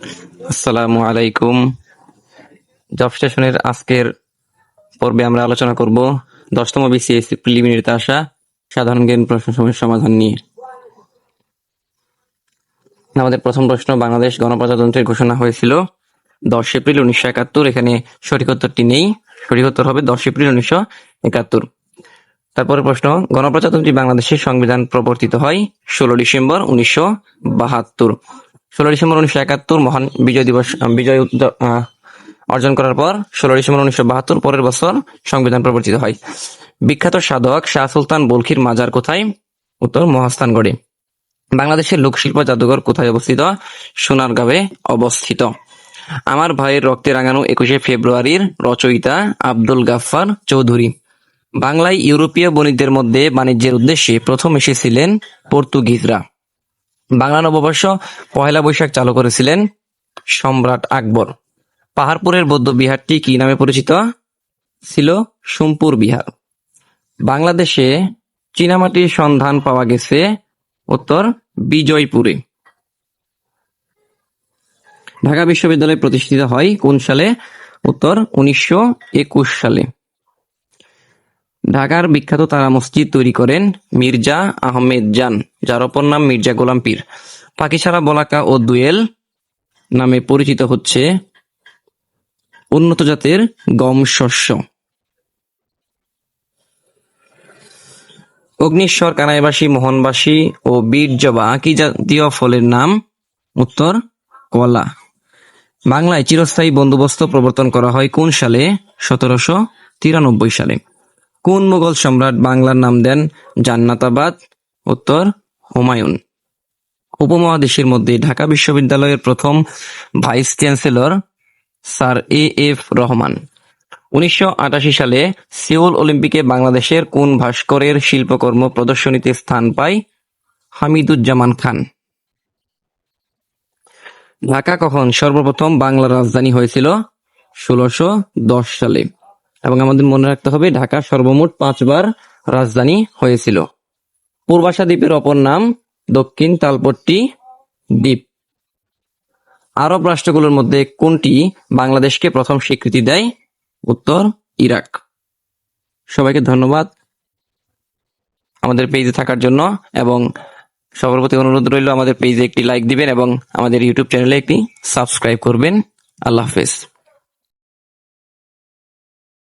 আসসালামু আলাইকুম। জব স্টেশনের আজকের পর্বে আমরা আলোচনা করব দশতম বিসিএস প্রিলিমিনারিতে আসা সাধারণ জ্ঞান প্রশ্ন সমস্যার সমাধান নিয়ে। আমাদের প্রথম প্রশ্ন, বাংলাদেশ গণপ্রজাতন্ত্রের ঘোষণা হয়েছিল দশ এপ্রিল উনিশশো একাত্তর। এখানে সঠিক উত্তরটি নেই। সঠিক উত্তর হবে দশ এপ্রিল উনিশশো একাত্তর। তারপরে প্রশ্ন, গণপ্রজাতন্ত্রী বাংলাদেশের সংবিধান প্রবর্তিত হয় ষোলো ডিসেম্বর উনিশশো বাহাত্তর। ষোলো ডিসেম্বর উনিশশো একাত্তর মহান বিজয় দিবস বিজয় অর্জন করার পর ষোলো ডিসেম্বর উনিশশো বাহাত্তর পরের বছর সংবিধান প্রবর্তিত হয়। বিখ্যাত সাধক শাহ সুলতান বলখির মাজার কোথায়? উত্তর মহাস্থানগড়ে। বাংলাদেশের লোকশিল্প জাদুঘর কোথায় অবস্থিত? সোনারগাঁওয়ে অবস্থিত। আমার ভাইয়ের রক্তে রাঙানো একুশে ফেব্রুয়ারির রচয়িতা আব্দুল গাফফার চৌধুরী। বাংলায় ইউরোপীয় বণিকদের মধ্যে বাণিজ্যের উদ্দেশ্যে প্রথম এসেছিলেন পর্তুগিজরা। বাংলা নববর্ষ পহেলা বৈশাখ চালু করেছিলেন সম্রাট আকবর। পাহাড়পুরের বৌদ্ধ বিহারটি কি নামে পরিচিত? ছিল সোমপুর বিহার। বাংলাদেশে চীনামাটির সন্ধান পাওয়া গেছে উত্তর বিজয়পুরে। ঢাকা বিশ্ববিদ্যালয় প্রতিষ্ঠিত হয় কোন সালে? উত্তর উনিশশো একুশ সালে। ঢাকার বিখ্যাত তারা মসজিদ তৈরি করেন মির্জা আহমেদ জান, যার অপর নাম মির্জা গোলাম পীর। পাকিছাড়া বলাকা ও দুয়েল নামে পরিচিত হচ্ছে উন্নত জাতের গম শস্য। অগ্নিশ্বর কানাইবাসী, মোহনবাসী ও বীরজবা কি জাতীয় ফলের নাম উত্তর কলা বাংলায় চিরস্থায়ী বন্দোবস্ত প্রবর্তন করা হয় কোন সালে? সতেরোশো তিরানব্বই সালে। কোন মুঘল সম্রাট বাংলার নাম দেন জান্নাতাবাদ? উত্তর, হুমায়ুন। উপমহাদেশের মধ্যে ঢাকা বিশ্ববিদ্যালয়ের প্রথম vice chancellor sir A F Rahman. উনিশশো আটাশি সালে সিউল অলিম্পিকে বাংলাদেশের কোন ভাস্করের শিল্পকর্ম প্রদর্শনীতে স্থান পায়? হামিদুজ্জামান খান। ঢাকা কখন সর্বপ্রথম বাংলার রাজধানী হয়েছিল? ষোলোশো সালে। এবং আমাদের মনে রাখতে হবে, ঢাকা সর্বমোট পাঁচবার রাজধানী হয়েছিল। পূর্বাশা দ্বীপের অপর নাম দক্ষিণ তালপট্টি দ্বীপ। আরব রাষ্ট্রগুলোর মধ্যে কোনটি বাংলাদেশকে প্রথম স্বীকৃতি দেয়? উত্তর, ইরাক। সবাইকে ধন্যবাদ আমাদের পেজে থাকার জন্য এবং সবার প্রতি অনুরোধ রইল, আমাদের পেজে একটি লাইক দিবেন এবং আমাদের ইউটিউব চ্যানেলে একটি সাবস্ক্রাইব করবেন। আল্লাহ হাফেজ।